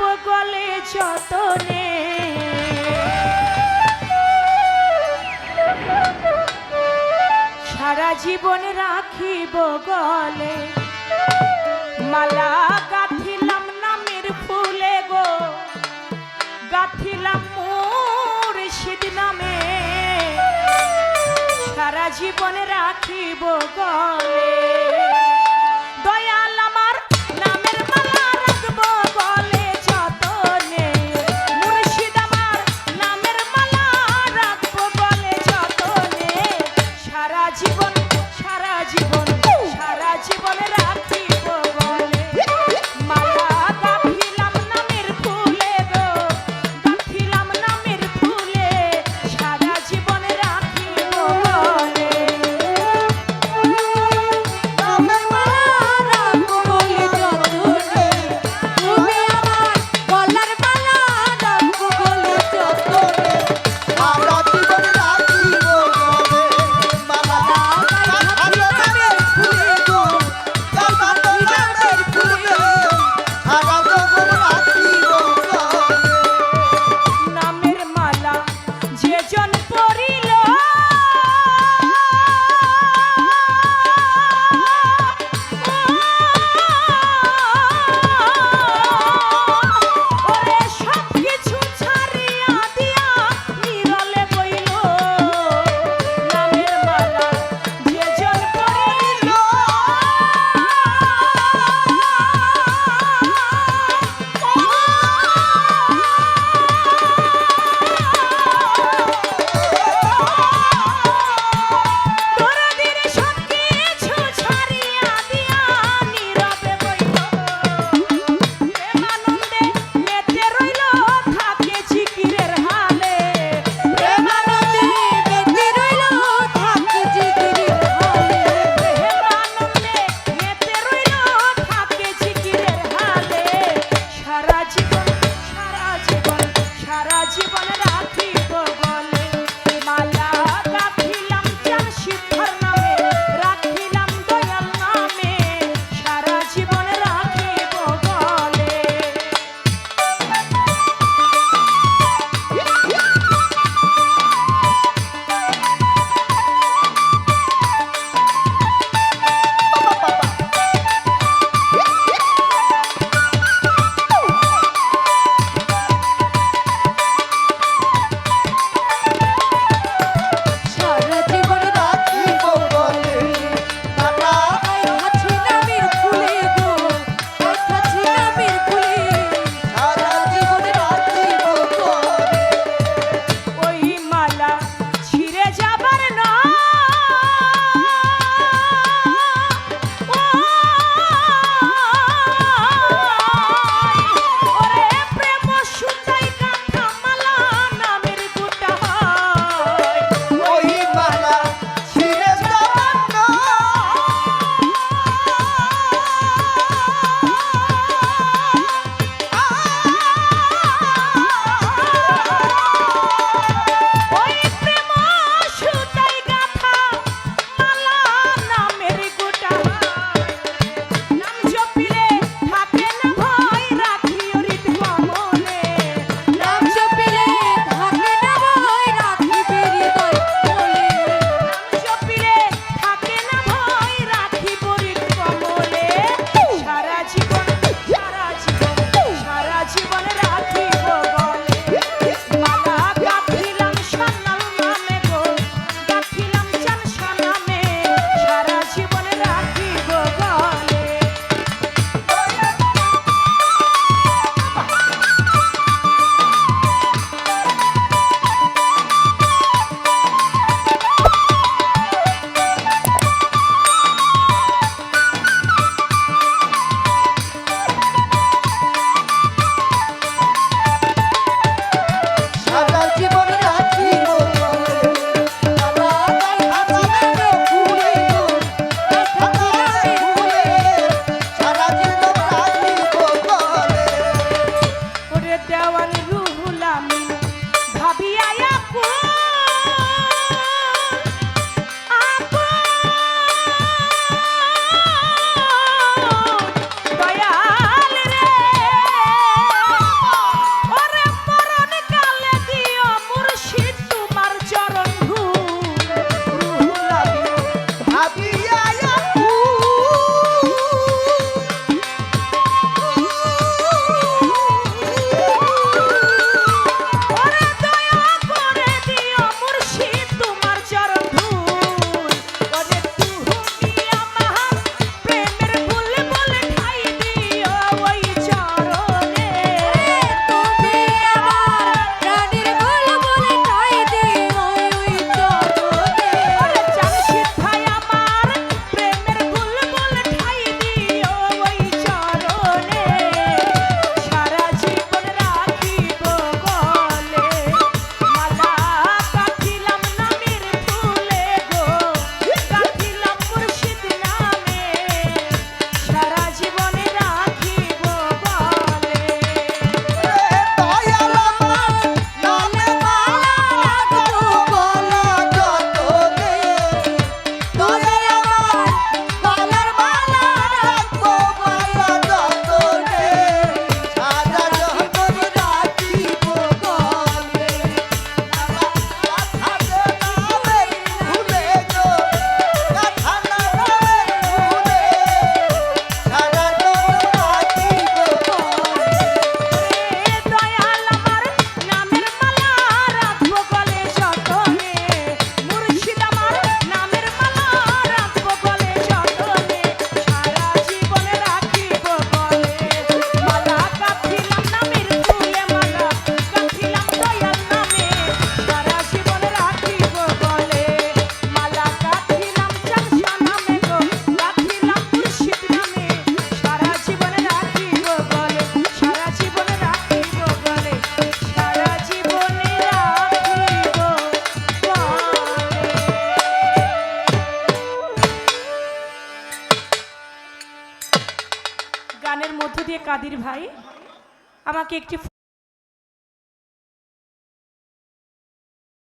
গলে যতনে। সারা জীবন রাখিব গলে। মালা গাথিলাম নামের ফুলে গো। গাথিলাম মোর নামে। সারা জীবন রাখিব গলে। কাদির ভাই আমাকে একটি